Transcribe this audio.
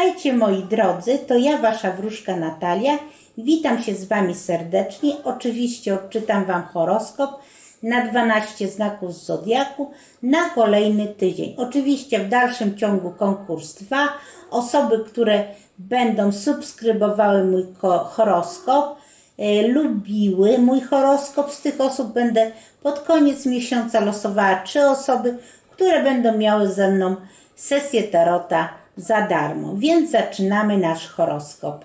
Witajcie moi drodzy, to ja wasza wróżka Natalia. Witam się z wami serdecznie. Oczywiście odczytam wam horoskop na 12 znaków z zodiaku na kolejny tydzień. Oczywiście w dalszym ciągu konkurs trwa. Osoby, które będą subskrybowały mój ko- horoskop, e, lubiły mój horoskop, z tych osób będę pod koniec miesiąca losowała trzy osoby, które będą miały ze mną sesję tarota za darmo. Więc zaczynamy nasz horoskop.